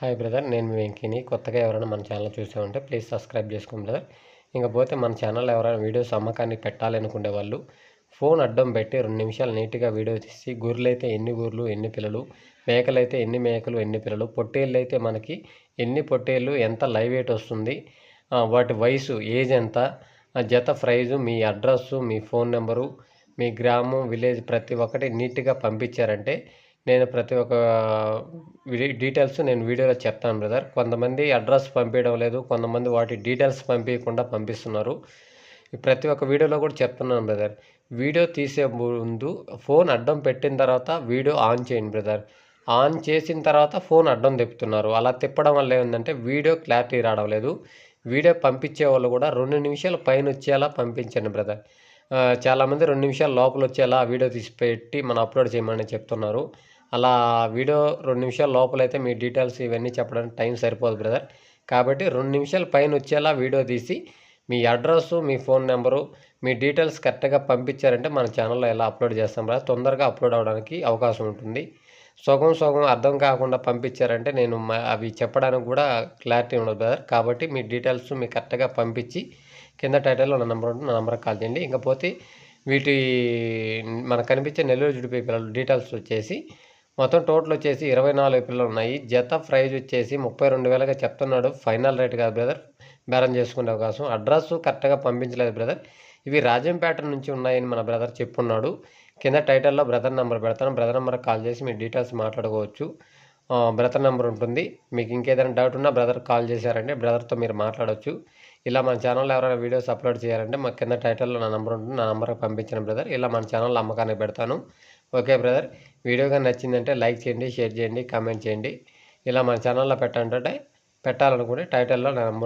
Hi brother నేను మీ వెంకీని. కొత్తగా ఎవరైనా మన ఛానల్ చూసే ఉంటే ప్లీజ్ సబ్స్క్రైబ్ చేసుకోండి బ్రదర్ ఇంకపోతే మన ఛానల్లో ఎవరైనా వీడియోస్ అమ్మకానికి పెట్టాలనుకునే వాళ్ళు ఫోన్ అడ్డం పెట్టి రెండు నిమిషాలు నీట్గా వీడియో తీసి గొర్రెలైతే ఎన్ని గొర్రెలు ఎన్ని పిల్లలు మేకలైతే ఎన్ని మేకలు ఎన్ని పిల్లలు పొట్టేళ్ళు అయితే మనకి ఎన్ని పొట్టేళ్ళు ఎంత లైవ్ వెయిట్ వస్తుంది వాటి వయసు ఏజ్ ఎంత జత ప్రైజు మీ అడ్రస్సు మీ ఫోన్ నెంబరు మీ గ్రామం విలేజ్ ప్రతి ఒక్కటి నీట్గా పంపించారంటే నేను ప్రతి ఒక్క డీటెయిల్స్ నేను వీడియోలో చెప్తాను బ్రదర్. కొంతమంది అడ్రస్ పంపించడం లేదు కొంతమంది వాటి డీటెయిల్స్ పంపించకుండా పంపిస్తున్నారు. ప్రతి ఒక్క వీడియోలో కూడా చెప్తున్నాను బ్రదర్. వీడియో తీసే ముందు ఫోన్ అడ్డం పెట్టిన తర్వాత వీడియో ఆన్ చేయండి బ్రదర్. ఆన్ చేసిన తర్వాత ఫోన్ అడ్డం తిప్పుతున్నారు. అలా తిప్పడం వల్ల ఏంటంటే వీడియో క్లారిటీ రావడం లేదు. వీడియో పంపించే వాళ్ళు కూడా రెండు నిమిషాల పైన వచ్చేలా పంపించండి బ్రదర్. చాలామంది రెండు నిమిషాల లోపల వచ్చేలా వీడియో తీసి పెట్టి మనం అప్లోడ్ చేయమని చెప్తున్నారు. అలా వీడియో రెండు నిమిషాల లోపలైతే మీ డీటెయిల్స్ ఇవన్నీ చెప్పడానికి టైం సరిపోదు బ్రదర్. కాబట్టి రెండు నిమిషాల పైన వచ్చేలా వీడియో తీసి మీ అడ్రస్ మీ ఫోన్ నెంబరు మీ డీటెయిల్స్ కరెక్ట్గా పంపించారంటే మన ఛానల్లో ఎలా అప్లోడ్ చేస్తాం బ్రదర్? తొందరగా అప్లోడ్ అవ్వడానికి అవకాశం ఉంటుంది. సగం సగం అర్థం కాకుండా పంపించారంటే నేను అవి చెప్పడానికి కూడా క్లారిటీ ఉండదు బ్రదర్. కాబట్టి మీ డీటెయిల్స్ మీ కరెక్ట్గా పంపించి కింద టైటిల్లో నా నెంబర్ ఉంటుంది నా నెంబర్కి కాల్ చేయండి. ఇంకపోతే వీటి మనకు కనిపించే నెల్లూరు జుడిపి పిల్లలు డీటెయిల్స్ వచ్చేసి మొత్తం టోటల్ వచ్చేసి ఇరవై నాలుగు పిల్లలు ఉన్నాయి. జత ప్రైజ్ వచ్చేసి ముప్పై రెండు వేలగా చెప్తున్నాడు. ఫైనల్ రేట్ కాదు బ్రదర్. బేరం చేసుకునే అవకాశం. అడ్రస్ కరెక్ట్గా పంపించలేదు బ్రదర్. ఇవి రాజంపేట నుంచి ఉన్నాయని మన బ్రదర్ చెప్పున్నాడు. కింద టైటిల్లో బ్రదర్ నెంబర్ పెడతాను. బ్రదర్ నెంబర్ కాల్ చేసి మీ డీటెయిల్స్ మాట్లాడుకోవచ్చు. బ్రదర్ నెంబర్ ఉంటుంది. మీకు ఇంకేదైనా డౌట్ ఉన్నా బ్రదర్ కాల్ చేశారంటే బ్రదర్తో మీరు మాట్లాడవచ్చు ఇలా మన ఛానల్లో ఎవరైనా వీడియోస్ అప్లోడ్ చేయాలంటే మా కింద టైటిల్లో నా నెంబర్ ఉంటుంది. నా నెంబర్కి పంపించిన బ్రదర్. ఇలా మన ఛానల్లో అమ్మకానికి పెడతాను. Okay brother. వీడియో కానీ నచ్చిందంటే లైక్ చేయండి షేర్ చేయండి కామెంట్ చేయండి. ఇలా మన ఛానల్లో పెట్టాలంటే పెట్టాలనుకుంటే టైటిల్లో నా నెంబర్